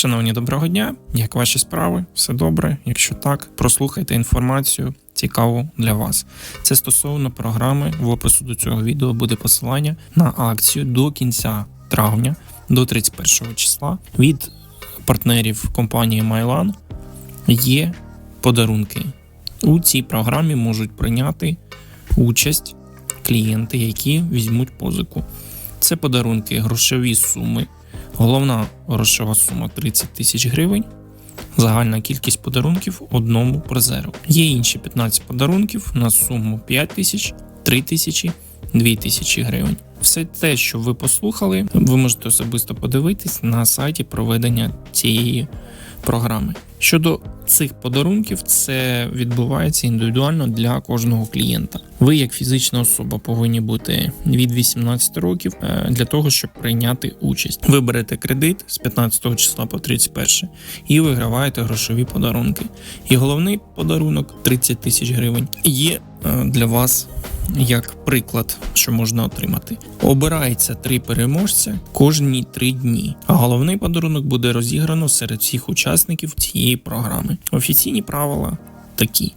Шановні, доброго дня. Як ваші справи? Все добре? Якщо так, прослухайте інформацію цікаву для вас. Це стосовно програми. В опису до цього відео буде посилання на акцію до кінця травня, до 31 числа. Від партнерів компанії Mylan є подарунки. У цій програмі можуть прийняти участь клієнти, які візьмуть позику. Це подарунки грошові суми. Головна грошова сума 30 тисяч гривень. Загальна кількість подарунків одному призеру. Є інші 15 подарунків на суму 5 тисяч, 3 тисячі, 2 тисячі гривень. Все те, що ви послухали, ви можете особисто подивитись на сайті проведення цієї програми. Щодо цих подарунків, це відбувається індивідуально для кожного клієнта. Ви, як фізична особа, повинні бути від 18 років е, для того, щоб прийняти участь. Ви берете кредит з 15 числа по 31 і виграваєте грошові подарунки. І головний подарунок 30 тисяч гривень є е, для вас як приклад, що можна отримати. Обирається три переможця кожні три дні. А головний подарунок буде розіграно серед всіх учасників цієї програми. Офіційні правила такі: